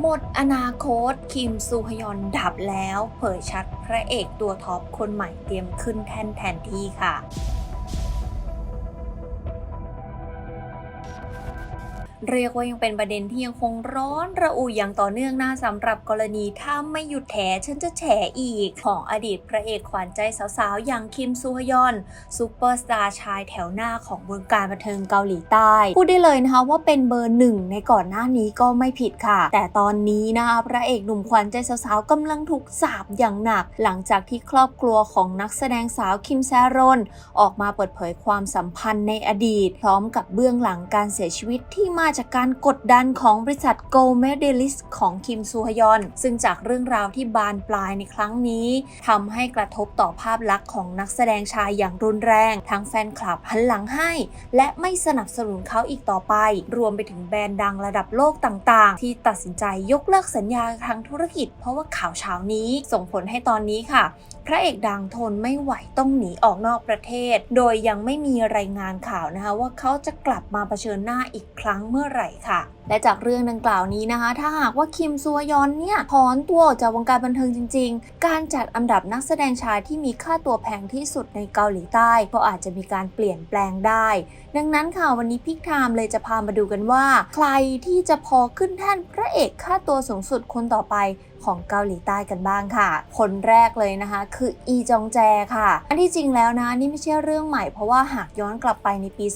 หมดอนาคต คิมซูฮยอนดับแล้ว เผยชัดพระเอกตัวท็อปคนใหม่เตรียมขึ้นแท่นแทนที่ค่ะ เรียกว่ายังเป็นประเด็นที่ยังคงร้อนระอุอย่างต่อเนื่องนะสำหรับกรณีถ้าไม่หยุดแถฉันจะแฉอีก ของอดีตพระเอกขวัญใจสาวๆ อย่างคิมซูฮยอนซูเปอร์สตาร์ชายแถวหน้าของวงการบันเทิงเกาหลีใต้ พูดได้เลยนะคะว่าเป็นเบอร์หนึ่งในก่อนหน้านี้ก็ไม่ผิดค่ะ แต่ตอนนี้นะคะพระเอกหนุ่มขวัญใจสาวๆกำลังถูกสาบอย่างหนัก หลังจากที่ครอบครัวของนักแสดงสาวคิมแซรอนออกมาเปิดเผยความสัมพันธ์ในอดีต พร้อมกับเบื้องหลังการเสียชีวิตที่มาจากการกดดันของบริษัท Gold Medalist ของคิมซูฮยอน ซึ่งจากเรื่องราวที่บานปลายในครั้งนี้ทำให้กระทบต่อภาพลักษณ์ของนักแสดงชายอย่างรุนแรง ทั้งแฟนคลับหันหลังให้ และไม่สนับสนุนเขาอีกต่อไป รวมไปถึงแบรนด์ดังระดับโลกต่างๆ ที่ตัดสินใจยกเลิกสัญญาทางธุรกิจ เพราะว่าข่าวเช้านี้ส่งผลให้ตอนนี้ค่ะพระเอกดังทนไม่ไหวต้องหนีออกนอกประเทศ โดยยังไม่มีรายงานข่าวนะคะว่าเขาจะกลับมาเผชิญหน้าอีกครั้งเมื่อไหร่ค่ะ และจากเรื่องดังกล่าวนี้นะคะ ถ้าหากว่าคิมซัวยอนเนี่ยถอนตัวออกจากวงการบันเทิงจริง ๆ การจัดอันดับนักแสดงชายที่มีค่าตัวแพงที่สุดในเกาหลีใต้ก็อาจจะมีการเปลี่ยนแปลงได้ ดังนั้นค่ะวันนี้พิกไทม์เลยจะพามาดูกันว่า ใครที่จะพอขึ้นแท่นพระเอกค่าตัวสูงสุดคนต่อไปของเกาหลีใต้กันบ้างค่ะ คนแรกเลยนะคะ คืออีจองแจค่ะ อันที่จริงแล้วนะนี่ไม่ใช่เรื่องใหม่เพราะว่าหากย้อนกลับไปในปี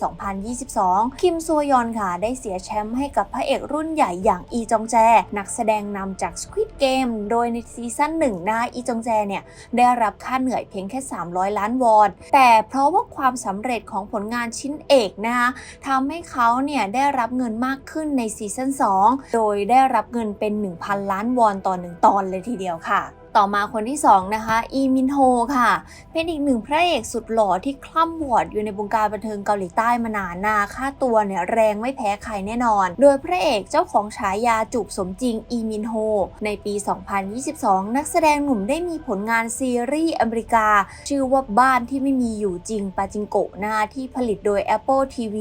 2022 คิมซัวยอนค่ะ ได้เสียแชมป์ให้กับพระเอกรุ่นใหญ่อย่างอีจองแจ นักแสดงนำจาก Squid Game โดยในซีซั่นหนึ่งนะอีจองแจเนี่ยได้รับค่าเหนื่อยเพียงแค่ 300 ล้านวอน แต่เพราะว่าความสำเร็จของผลงานชิ้นเอกนะคะทำให้เขาเนี่ยได้รับเงินมากขึ้นในซีซั่น2 โดยได้รับเงินเป็น 1,000 ล้านวอนต่อ 1 ตอนเลยทีเดียวค่ะ ต่อมาคนที่ 2 นะคะ อีมินโฮค่ะ เป็นอีกหนึ่งพระเอกสุดหล่อที่คล่ำวอดอยู่ในวงการบันเทิงเกาหลีใต้มานานนาค่าตัวเนี่ยแรงไม่แพ้ใครแน่นอน โดยพระเอกเจ้าของฉายาจูบสมจริงอีมินโฮ ในปี 2022 นักแสดงหนุ่มได้มีผลงานซีรีส์อเมริกา ชื่อว่าบ้านที่ไม่มีอยู่จริงปาจิงโกะนาที่ผลิตโดย Apple TV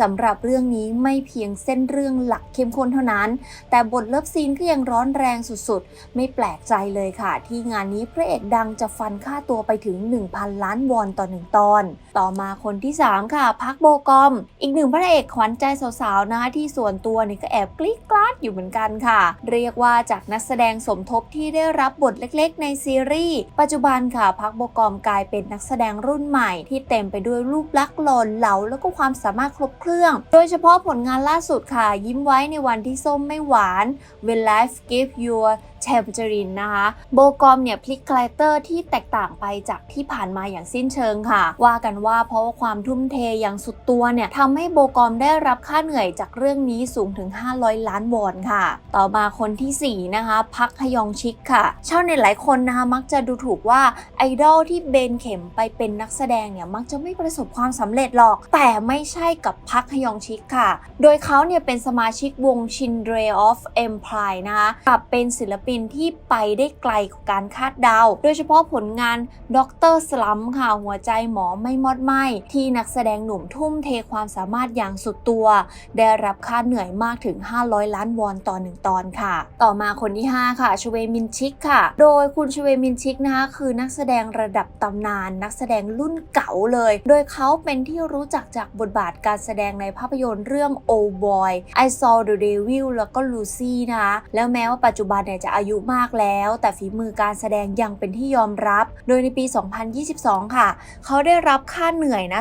สำหรับเรื่องนี้ไม่เพียงเส้นเรื่องหลักเข้มข้นเท่านั้น แต่บทเลิฟซีนก็ยังร้อนแรงสุดๆ ไม่แปลกใจเลยค่ะ ที่งานนี้พระเอกดังจะฟันค่าตัวไปถึง 1,000 ล้านวอนต่อหนึ่งตอน ต่อมาคนที่ 3 ค่ะ พักโบกอม อีกหนึ่งพระเอกขวัญใจสาวๆนะคะที่ส่วนตัวนี่ก็แอบกลิ้กลาดอยู่เหมือนกันค่ะ เรียกว่าจากนักแสดงสมทบที่ได้รับบทเล็กๆ ในซีรีส์ปัจจุบันค่ะ พักโบกอมกลายเป็นนักแสดงรุ่นใหม่ที่เต็มไปด้วยรูปลักษณ์หล่อเหลาแล้วก็ความสามารถครบเครื่อง โดยเฉพาะผลงานล่าสุดค่ะ ยิ้มไว้ในวันที่ส้มไม่หวาน When Life Give You t a m p e r i n นะคะโบกอมเนี่ยพลิกคาแรคเตอร์ที่แตกต่างไปจากที่ผ่านมาอย่างสิ้นเชิงค่ะ ว่ากันว่าเพราะว่าความทุ่มเทอย่างสุดตัวเนี่ยทำให้โบกอมได้รับค่าเหนื่อยจากเรื่องนี้สูงถึง 500 ล้านวอนค่ะ ต่อมาคนที่ 4 นะคะ พักฮยองชิกค่ะชาวเน็ตหลายคนนะคะมักจะดูถูกว่าไอดอลที่เบนเข็มไปเป็นนักแสดงเนี่ยมักจะไม่ประสบความสำเร็จหรอก แต่ไม่ใช่กับพักฮยองชิกค่ะ โดยเขาเนี่ยเป็นสมาชิกวงชินเดรออฟเอ็มพายนะคะกับเป็นศิลปินที่ไปได้ไกลการคาดเดา โดยเฉพาะผลงานด็อกเตอร์สลัมค่ะหัวใจหมอไม่มอดไหมที่นักแสดงหนุ่มทุ่มเทความสามารถอย่างสุดตัว ได้รับค่าเหนื่อยมากถึง 500 ล้านวอนต่อหนึ่งตอนค่ะ ต่อมาคนที่ 5 ค่ะชเวมินชิกค่ะ โดยคุณชเวมินชิกนะคะคือนักแสดงระดับตำนาน นักแสดงรุ่นเก่าเลย โดยเขาเป็นที่รู้จักจากบทบาทการแสดงในภาพยนตร์เรื่อง Old Boy I Saw the Devil แล้วก็ Lucy นะคะแล้วแม้ว่าปัจจุบันเนี่ยจะอายุมากแล้ว แต่ฝีมือการแสดงยังเป็นที่ยอมรับ โดยในปี 2022 ค่ะ เขาได้รับค่าเหนื่อยนะ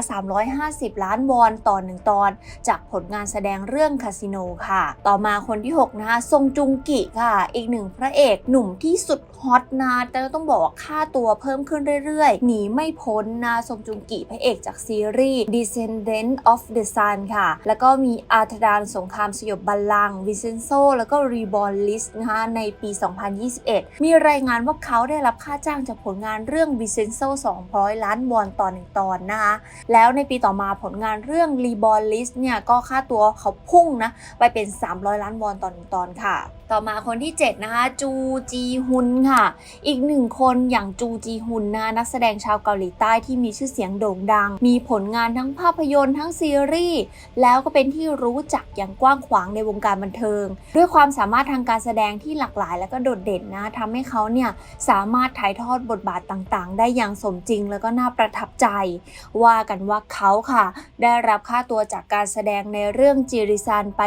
350 ล้านวอนต่อหนึ่งตอน จากผลงานแสดงเรื่องคาสิโนค่ะ ต่อมาคนที่ 6 นะคะซงจุงกิค่ะ อีกหนึ่งพระเอกหนุ่มที่สุดฮอตนะแต่ต้องบอกว่าค่าตัวเพิ่มขึ้นเรื่อยๆ หนีไม่พ้นนะซงจุงกิพระเอกจากซีรีส์ Descendant of the Sun ค่ะ แล้วก็มีอาร์ธดานสงครามสยบบัลลังวิเซนโซ แล้วก็ Reborn List นะคะในปี 2021 มีรายงานว่าเขาได้รับค่าจ้างจากผลงานเรื่องวิเซนโซ200 ล้านวอนต่อหนึ่งตอนนะคะ แล้วในปีต่อมาผลงานเรื่อง Reborn List เนี่ยก็ค่าตัวเขาพุ่งนะไปเป็น 300 ล้านวอนต่อหนึ่งตอนค่ะ ต่อมาคนที่ 7 นะคะ จูจีฮุนค่ะ อีกหนึ่งคนอย่างจูจีฮุนนะนักแสดงชาวเกาหลีใต้ที่มีชื่อเสียงโด่งดัง มีผลงานทั้งภาพยนตร์ทั้งซีรีส์แล้วก็เป็นที่รู้จักอย่างกว้างขวางในวงการบันเทิง ด้วยความสามารถทางการแสดงที่หลากหลาย และก็โดดเด่นนะทำให้เขาเนี่ยสามารถถ่ายทอดบทบาทต่างๆ ได้อย่างสมจริงแล้วก็น่าประทับใจ ว่ากันว่าเขาค่ะ ได้รับค่าตัวจากการแสดงในเรื่องจิริซันไป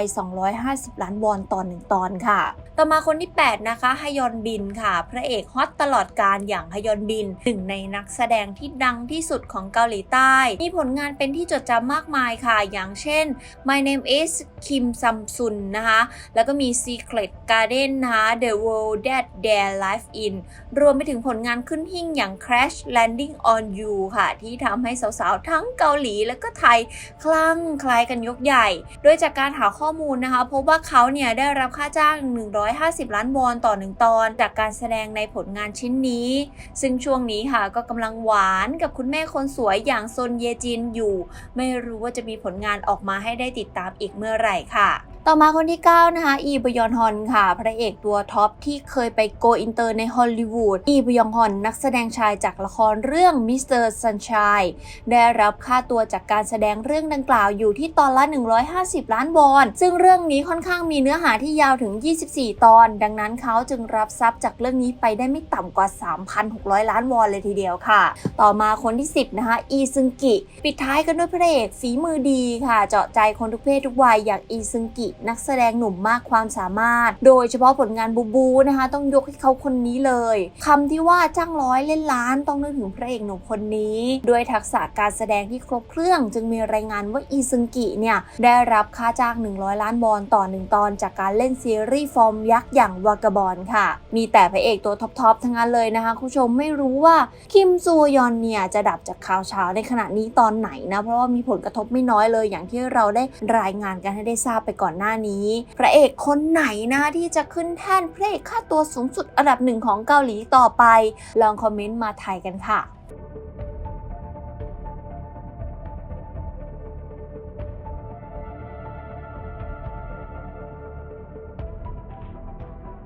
250 ล้านวอนต่อหนึ่งตอนค่ะต่อมาคนที่ 8 นะคะฮยอนบินค่ะ พระเอกฮอตตลอดการอย่างฮยอนบินหนึ่งในนักแสดงที่ดังที่สุดของเกาหลีใต้ มีผลงานเป็นที่จดจำมากมายค่ะ อย่างเช่น My Name is Kim Samsun นะคะ แล้วก็มี Secret Garden นะคะ The World That Their Life In รวมไปถึงผลงานขึ้นหิ่งอย่าง Crash Landing on You ค่ะ ที่ทำให้สาวๆ ทั้งเกาหลีและก็ไทยคลั่งคล้ายกันยกใหญ่ โดยจากการหาข้อมูลนะคะ พบว่าเขาเนี่ยได้รับค่าจ้าง150 ล้านวอนต่อหนึ่งตอน จากการแสดงในผลงานชิ้นนี้ ซึ่งช่วงนี้ค่ะก็กำลังหวานกับคุณแม่คนสวยอย่างซนเยจินอยู่ ไม่รู้ว่าจะมีผลงานออกมาให้ได้ติดตามอีกเมื่อไหร่ค่ะ ต่อมาคนที่ 9 นะคะ อีบยอนฮอนค่ะ พระเอกตัวท็อปที่เคยไปโกอินเตอร์ในฮอลลีวูด อีบยองฮอนนักแสดงชายจากละครเรื่องมิสเตอร์ซันช n ยได้รับค่าตัวจากการแสดงเรื่องดังกล่าวอยู่ที่ตอนละ 150 ล้านวอน ซึ่งเรื่องนี้ค่อนข้างมีเนื้อหาที่ยาวถึง 24 ตอน ดังนั้นเขาจึงรับทรัพย์จากเรื่องนี้ไปได้ไม่ต่ำกว่า 3,600 ล้านวอนเลยทีเดียวค่ะ ต่อมาคนที่ 10 นะคะ อีซึงกิ ปิดท้ายกันด้วยพระเอกฝีมือดีค่ะ เจาะใจคนทุกเพศทุกวัยอย่างอีซึงกินักแสดงหนุ่มมากความสามารถ โดยเฉพาะผลงานบูบูนะคะ ต้องยกให้เขาคนนี้เลยคำที่ว่าจ้างร้อยเล่นล้านต้องนึกถึงพระเอกหนุ่มคนนี้ ด้วยทักษะการแสดงที่ครบเครื่อง จึงมีรายงานว่าอีซึงกิเนี่ยได้รับค่าจ้าง 100 ล้านวอนต่อ 1 ตอน จากการเล่นซีรีส์ฟอร์มยักษ์อย่างวากาบอลค่ะ มีแต่พระเอกตัวท็อปๆทั้งนั้นเลยนะคะคุณผู้ชมไม่รู้ว่าคิมซูยอนเนี่ยจะดับจากข่าวเช้าในขณะนี้ตอนไหนนะเพราะว่ามีผลกระทบไม่น้อยเลยอย่างที่เราได้รายงานกันให้ได้ทราบไปก่อนหน้านี้ พระเอกคนไหนนะที่จะขึ้นแท่นพระเอกค่าตัวสูงสุดอันดับหนึ่งของเกาหลีต่อไป ลองคอมเมนต์มาไทยกันค่ะ